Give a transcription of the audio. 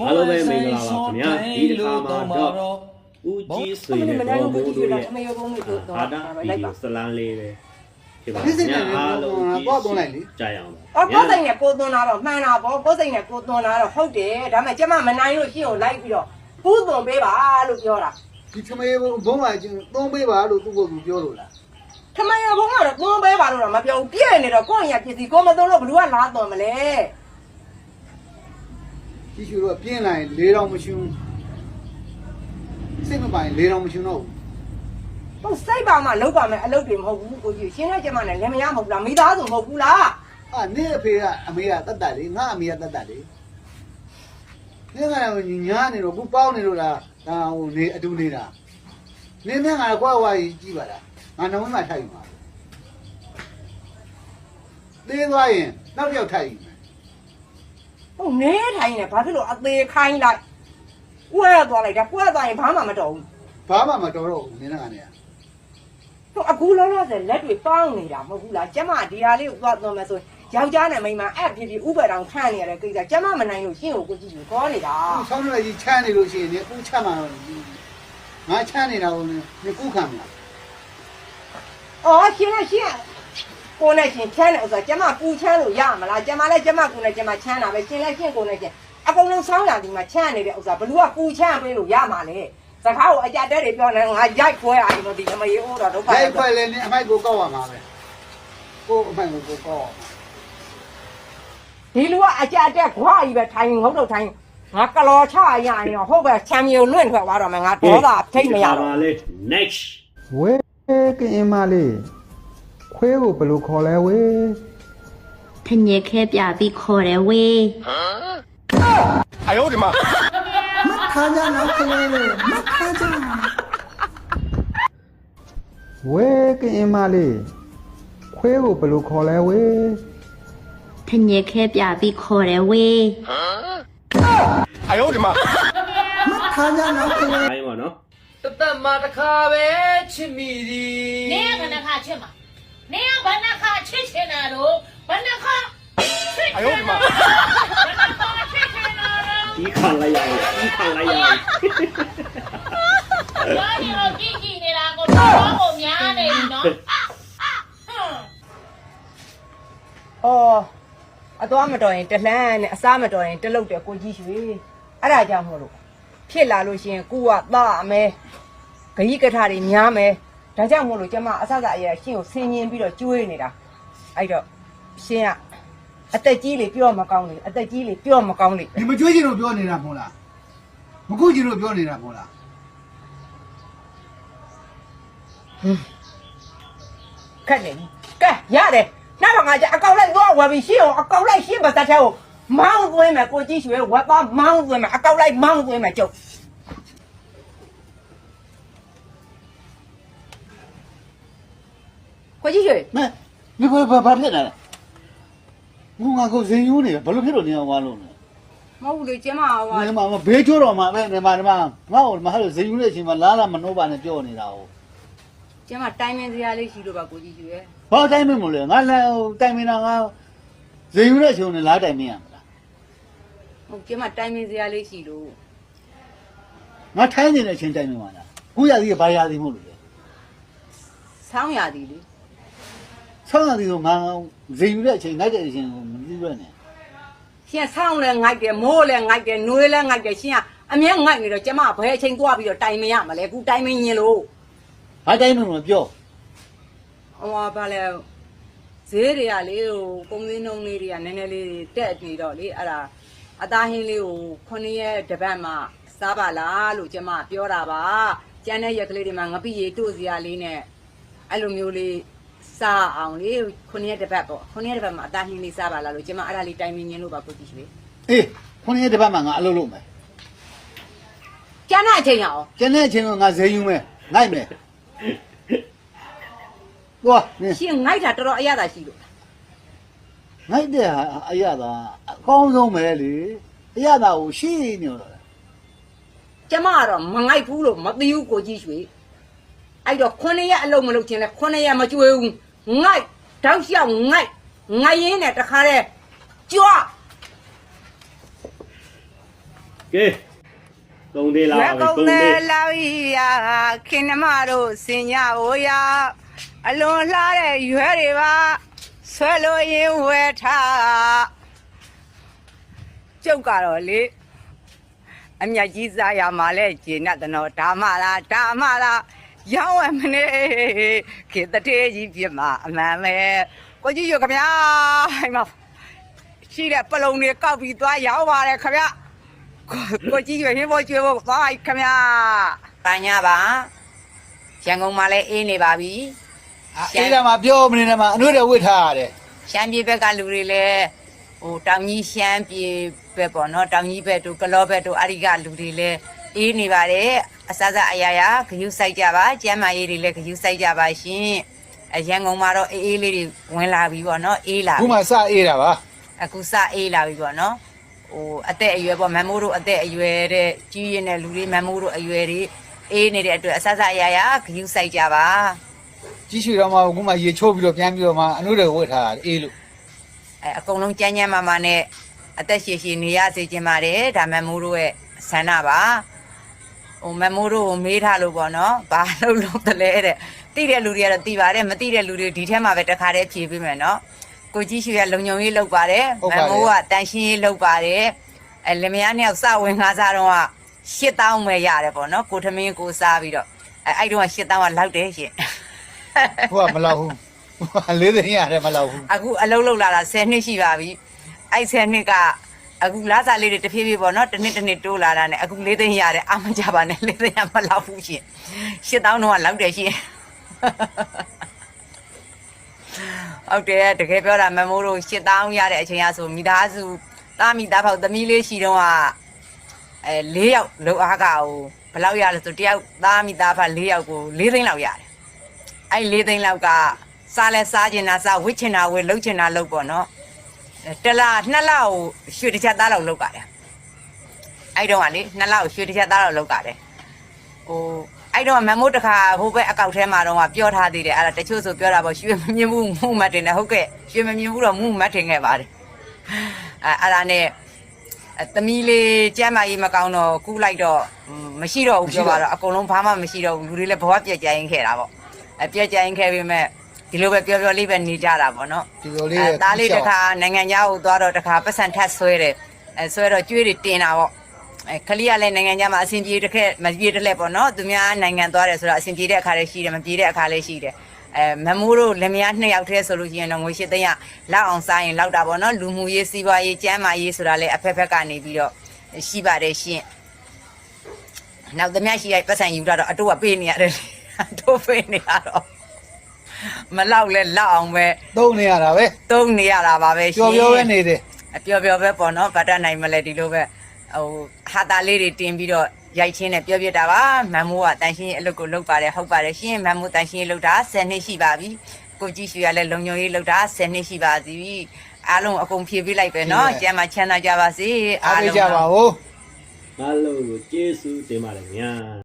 အားလုံးပဲမင်္ဂလာပါခင်ဗျာဒီတစ်ခါမှာတော့ဦးကြီးဆွေနဲ့ဘောမိုးတို့ရဲ့အမေရောကုန်နေတော့ဟာတာဗီဒီယိုဇလန်းလေးပဲဖြစ်ပါဒီစိတ်ညနဲ့အားလုံးကြီးတော့သွန်းလိုက်လေကြာရအောင်ပါအော်ကိုယ်စိတ်နဲ့ကိုသွန်းလာတော့မှန်တာပေါ့ကိုယ်စိတ်နဲ့ကိုသွန်းလာတော့ဟုတ်တယ်ဒါပေမဲ့ကျမမနိုင်လို့ရှင်းကိုလိုက်ပြီးတော့ပူးသွန်းပေးပါလို့ပြောတာဒီချမေဘုံဘုံကချင်းသုံးပေးပါလို့သူ့ကိုယ်သူပြောလို့လားထမရဘုံကတော့သွန်းပေးပါလို့တော့မပြောဘူးပြည့်နေတော့ကိုယ့်ရင်ပစ္စည်းကိုမသွန်းလို့ဘလူကလာသွန်းမလဲ ဒီရှူတော့ပြင်းလာရင်၄တောင်မရှူစိတ်မပိုင်၄တောင်မရှူတော့ဘူးသူစိတ်ပါမှလောက်ပါမယ်အလုပ်တွေမဟုတ်ဘူးကိုကြီးရှင်းတဲ့ကျမနဲ့လည်းမရမဟုတ်လားမိသားစုမဟုတ်ဘူးလားအာနေအဖေကအမေကတတ်တတ်လေငါအမေကတတ်တတ်လေနေကလည်းညာနေတော့ခုပေါင်းနေလို့လားဒါဟိုနေအတူနေတာနေမြငါကွာဝါကြီးကြည့်ပါလားငါနှမမှာထိုက်မှာသေးသွားရင်နောက်တစ်ယောက်ထိုက်ယူမယ် ဟုတ်နေထိုင်နေဘာဖြစ်လို့အသေးခိုင်းလိုက်ကွဲသွားလိုက်တာကွဲသွားရင်ဘာမှမတော်ဘူးဘာမှမတော်တော့ဘူးနင်းကလည်းဟိုအခုလောလောဆယ်လက်တွေပေါင်းနေတာမဟုတ်ဘူးလားကျမဒီဟာလေးကိုသွားသွန်းမယ်ဆိုယောက်ျားနဲ့မိန်းမအဲ့ဖြစ်ဖြစ်ဥပဒေတောင်ခံနေရတဲ့ကိစ္စကျမမနိုင်လို့ရှင်းကိုကိုကြည့်ယူခေါ်နေတာအခုဆောင်းရွက်ကြီးချမ်းနေလို့ရှိရင်လည်းအခုချမ်းမှာတော့ငါချမ်းနေတာကိုနေကုခံမလားအော်ရှင်းရှင်း ကိုနဲ့ရှင်ချမ်းတယ်ဥစ္စာကျမပူချမ်းလို့ရမလားကျမလည်းကျမကိုနဲ့ကျမချမ်းတာပဲရှင်းလည်းရှင်းကိုနဲ့ရှင်းအကုန်လုံးဆောင်းလာဒီမှာချမ်းနေတဲ့ဥစ္စာဘလူကပူချမ်းပေးလို့ရမှာလေစကားကိုအကြတဲ့တွေပြောနေငါရိုက်ခွဲအားလို့ဒီမရေဦးတော့ဒုက္ခလိုက်ရောက်ခွဲလဲနေအမိုက်ကိုကောက်ရမှာပဲကိုအမိုက်ကိုကိုကောက်ဒီလူကအကြတဲ့ခွာကြီးပဲထိုင်ငုတ်တော့ထိုင်ငါကလောချရရင်တော့ဟုတ်ပဲချမ်းမြေလွင့်ထွက်သွားတော့မယ်ငါဒေါသထိတ်မရပါတော့လေ next ဝဲကင်မလေး ခွဲကိုဘယ်လိုခေါ်လဲဝဲထညက်ခဲပြပြီးခေါ်တယ်ဝေးခါကြနော်ခလေးလေးမခါကြဝဲကင်မလေးခွဲကိုဘယ်လိုခေါ်လဲဝဲထညက်ခဲပြပြီးခေါ်တယ်ဝေးခါကြနော်ခလေး တိုင်းပါနော် တသက်မှာတစ်ခါပဲချစ်မိသည် နေရဘဏ္ဍခါချစ်မှာ နေရဘဏ္ဍခါချစ်ချင်တာတော့ဘဏ္ဍခါချစ်ချင်တာဘဏ္ဍခါချစ်ချင်တာဒီခံလိုက်ရအောင်ဒီခံလိုက်ရအောင်ဘာလို့တော့ကြည့်ကြည့်နေတာကိုတော့ကိုများနေပြီနော်ဟမ်အော်အသွားမတော်ရင်တလှမ်းနဲ့အစားမတော်ရင်တလုတ်တယ်ကိုကြီးရွှေအဲ့ဒါကြောင့်မို့လို့ဖြစ်လာလို့ရှိရင်ကိုကသားအမဲဂရိကထတွေများမယ် ဒါကြောင့်မို့လို့ကျမအဆအအရာရှင်းကိုဆင်းရင်ပြီးတော့ကျွေးနေတာအဲ့တော့ရှင်းကအသက်ကြီးလေပြောမကောင်းလေအသက်ကြီးလေပြောမကောင်းလေဒီမကြွေးချင်လို့ပြောနေတာမဟုတ်လားမကုချင်လို့ပြောနေတာမဟုတ်လားခက်နေပြီကဲရတယ်နောက်တော့ငါကြအကောက်လိုက်သွားဝယ်ပြီးရှင်းအောင်အကောက်လိုက်ရှင်းပါသက်ထဲကိုမောင်းသွင်းမယ်ကိုကြီးရွှေဝက်သားမောင်းသွင်းမယ်အကောက်လိုက်မောင်းသွင်းမယ်ကျုပ် ကိုကြီးရွှေမဲဒီဘာဘာဘာဖြစ်နေလဲငုံငါကိုဇင်ယူနေဘယ်လိုဖြစ်လို့နေအောင်ဝါလို့လဲမဟုတ်ဘူးလေကျမဟိုဒီမှာဘေးချိုးတော်မှာပဲဒီမှာဒီမှာငါ့ကိုမဟုတ်ဇင်ယူတဲ့အချိန်မှာလားလားမနှိုးပါနဲ့ပြောနေတာဟုတ်ကျမတိုင်မင်စရာလေးရှိလို့ပါကိုကြီးရွှေဘာတိုင်းမလို့လဲငါလည်းတိုင်မင်တာငါဇင်ယူတဲ့အချိန်နဲ့လားတိုင်မင်ရမလားဟုတ်ကျမတိုင်မင်စရာလေးရှိလို့ငါထိုင်းနေတဲ့အချိန်တိုင်မင်ပါလားခုရသည်ကဘာရသည်မဟုတ်လို့လဲဆောင်းရသည်လေ ဆောင်းရသည်ကငါဇင်ယူတဲ့အချိန်နိုင်တဲ့အချိန်ကိုမသိရနဲ့ရှင်ဆောင်းလဲငိုက်တယ်မိုးလဲငိုက်တယ်နှွေးလဲငိုက်တယ်ရှင်ကအမြဲငိုက်နေတော့ကျမဘယ်အချိန်သွားပြီးတော့တိုင်မင်ရမလဲအခုတိုင်မင်ညင်လို့ဘာတိုင်းမလို့ပြောဟိုဘာလဲဈေးတွေကလေဟိုပုံစင်းနှုံးလေးတွေကနည်းနည်းလေးတက်နေတော့လေအဲ့ဒါအသားဟင်းလေးကိုခုနှစ်ရက်တစ်ပတ်မှစားပါလားလို့ကျမပြောတာပါကျန်တဲ့ရက်ကလေးတွေမှာငပိရီတို့စရာလေးနဲ့အဲ့လိုမျိုးလေး စားအောင်လေခုနှစ်ရက်တစ်ပတ်ပေါ့ခုနှစ်ရက်တစ်ပတ်မှာအသားဟင်းလေးစားပါလားလို့ကျမအဲ့ဒါလေးတိုင်မင်ညင်လို့ပါကိုကြည့်ရွှေအေးခုနှစ်ရက်တစ်ပတ်မှငါအလုပ်လုပ်မယ်ကျန်တဲ့အချိန်ရအောင်ကျန်တဲ့အချိန်ကငါဇင်ယူမယ်နိုင်မယ်သွားနင်ရှင်ငိုက်တာတော်တော်အရသာရှိလို့ငိုက်တဲ့ဟာအရသာအကောင်းဆုံးပဲလေအရသာကိုရှိနေတော့ကျမကတော့မငိုက်ဘူးလို့မသိဘူးကိုကြီးရွှေ အဲ့တော့ခုနှစ်ရက်အလုံးမလုပ်ချင်းလဲခုနှစ်ရက်မကြွေးဘူးငိုက်တောက်လျှောက်ငိုက်ငိုက်ရင်းနဲ့တခါတည်းကြွကဲကုံသေးလားရွယ်ကုံကုန်သေးတဲ့လာဝီယာခင်နမတို့စင်ညဟိုယာအလွန်လှတဲ့ရွယ်တွေပါဆွဲလို့ရင်ဝဲထားကျုပ်ကတော့လေအမြတ်ကြီးစားရမှာလဲဂျင်းနဲ့တနော်ဓမ္မလားဓမ္မလား ရောင်းဝယ်မနေခေတ္တတေးကြီးပြမအမှန်ပဲကိုကြီးရခင်ဗျာဟိုမှာရှိတဲ့ပလုံတွေကောက်ပြီးသွားရောင်းပါတယ်ခင်ဗျာကိုကိုကြီးရွှေဟင်းဖို့ကျွေးဖို့သွားလိုက်ခမညာ။ပညာပါ။ရန်ကုန်မှာလည်းအေးနေပါပြီအေးလာမှာပြောမနေနဲ့မှာအနှွေးတွေဝစ်ထားရတယ်။ရှမ်းပြည်ဘက်ကလူတွေလည်းဟိုတောင်ကြီးရှမ်းပြည်ဘက်ပေါ့နော်တောင်ကြီးဘက်တို့ကလောဘက်တို့အရိကလူတွေလည်းအေးနေပါတယ်။ အစစအရာရာဂယုစိုက်ကြပါ။ကျမ်းမာရေးတွေလည်းဂယုစိုက်ကြပါရှင်။အရန်ကုန်မှာတော့အေးအေးလေးတွေဝင်လာပြီပေါ့နော်အေးလာခုပြီမှစအေးတာပါအခုစအေးလာပြီပေါ့နော်ဟိုအသက်အရွယ်ပေါ့မမိုးတို့အသက်အရွယ်တဲ့ကြီးရင်တဲ့လူတွေမမိုးတို့အရွယ်တွေအေးနေတဲ့အတွက်အဆဆအရာရာဂယူးဆိုင်ကြပါကြီးရွှေတော်မှာခုမှရေချိုးပြီးတော့ပြန်ပြီးတော့မှအနှွေးတွေဝစ်ထားရတယ်အေးလို့အဲအကုန်လုံးကြမ်းကြမ်းမာမာနဲ့အသက်ရှည်ရှည်နေရစေချင်ပါတယ်ဒါမမိုးတို့ရဲ့ဆန္ဒပါ ဟိုမမိုးတို့ကိုမေးထားလို့ပေါ့နော်ဘာလို့လို့တလဲတဲ့တိတဲ့လူတွေကတော့တိပါတယ်မတိတဲ့လူတွေဒီထဲမှာပဲတခါတည်းဖြေပေးမယ်နော်ကိုကြီးရွှေကလုံုံရေးလုပ်ပါတယ်မမိုးကတန်ရှင်းရေးလုပ်ပါတယ်အဲလင်မယားနှစ်ယောက်စဝင်ငါးစားတော့က8000ပဲရတယ်ပေါ့နော်ကိုထမင်းကိုစားပြီးတော့အဲအဲ့တော့8000ကလောက်တယ်ရှင်ဟိုကမလောက်ဘူးဟိုကလေးသိန်းရတယ်မလောက်ဘူးအခုအလုံးလုံးလာတာ10နှစ်ရှိပါပြီအဲ့10နှစ်က အခုလာစားလေးတွေတစ်ဖြည်းဖြည်းပေါ့နော်တစ်နှစ်တစ်နှစ်တိုးလာတာနဲ့အခု၄သိန်းရတယ်အမကြပါနဲ့၄သိန်းရမလောက်ဘူးရှင်8000တော့ကလောက်တယ်ရှင်ဟုတ်တယ်တကယ်ပြောတာမမိုးတို့8000ရတဲ့အချိန်အဆိုမိသားစုသားမိသားဖောက်သမီးလေးရှိတော့ကအဲ၄ယောက်လုံအားကဟိုဘယ်လောက်ရလဲဆိုတယောက်သားမိသားဖ၄ယောက်ကို၄သိန်းလောက်ရတယ်အဲ့၄သိန်းလောက်ကစားလဲစားကျင်တာစားဝစ်ချင်တာဝစ်လှုပ်ချင်တာလှုပ်ပေါ့နော်အဲ တစ်လနှစ်လကိုရွှေတစ်ချက်သားလောက်လှုပ်ပါတယ်အဲ့တော့ကလေနှစ်လကိုရွှေတစ်ချက်သားလောက်လှုပ်ပါတယ်ဟိုအဲ့တော့မမိုးတစ်ခါဟိုဘက်အကောက်ထဲမှာတော့ကပြောထားသေးတယ်အဲ့ဒါတချို့ဆိုပြောတာပေါ့ရွှေမမြင်ဘူးမှုမတ်တင်တယ်ဟုတ်ကဲ့ရွှေမမြင်ဘူးတော့မှုမတ်တင်ခဲ့ပါတယ်အဲအဲ့ဒါနဲ့အဲသမီးလေးကျမ်းမာရေးမကောင်းတော့ကူးလိုက်တော့ဟွန်းမရှိတော့ဘူးပြောပါတော့အကုန်လုံးဘာမှမရှိတော့ဘူးလူတွေလည်းဘဝပြက်ကြရင်ခဲ့တာပေါ့အပြက်ကြရင်ခဲ့ပြီမဲ့ ဒီလိုပဲပျော်ပျော်လေးပဲနေကြတာပေါ့နော်ဒီလိုလေးအဲသားလေးတစ်ခါနိုင်ငံခြားကိုသွားတော့တစ်ခါပတ်စံထက်ဆွဲတယ်အဲဆွဲတော့ကျွေးတွေတင်တာပေါ့အဲခလေးကလည်းနိုင်ငံခြားမှာအဆင်ပြေတစ်ခက်မပြေတစ်လက်ပေါ့နော်သူများနိုင်ငံသွားတယ်ဆိုတော့အဆင်ပြေတဲ့အခါလေးရှိတယ်မပြေတဲ့အခါလေးရှိတယ်အဲမမိုးတို့လက်မယားနှစ်ယောက်တည်းဆိုလို့ရှိရင်တော့ငွေရှစ်သိန်းကလောက်အောင်စားရင်လောက်တာပေါ့နော်လူမှုရေးစီးပွားရေးကျန်းမာရေးဆိုတာလည်းအဖက်ဖက်ကနေပြီးတော့ရှိပါတယ်ရှင့်နောက်သမ ्या ရှိရိုက်ပတ်စံယူတာတော့အတူကပေးနေရတယ်လေအတူပေးနေရတော့ မလောက်လဲလောက်အောင်ပဲသုံးနေရတာပဲသုံးနေရတာပါပဲရှင်ပျော်ပျော်ပဲနေတယ်အပျော်ပျော်ပဲပေါ့နော်ဗတ်တတ်နိုင်မလဲဒီလိုပဲဟိုဟာတာလေးတွေတင်ပြီးတော့ရိုက်ချင်းနဲ့ပြောပြတာပါမမ်မိုးကတန်ရှင်းရေးအလုပ်ကိုလုပ်ပါတယ်ဟုတ်ပါတယ်ရှင်မမ်မိုးတန်ရှင်းရေးလုပ်တာ10နှစ်ရှိပါပြီကိုကြည့်ရွှေရလဲလုံညုံရေးလုပ်တာ10နှစ်ရှိပါပြီအားလုံးအကုန်ဖြည့်ပေးလိုက်ပဲနော်ကျမ်းမှာချမ်းသာကြပါစေအားပေးကြပါဦးအားလုံးကိုကျေးဇူးတင်ပါတယ်ဗျာ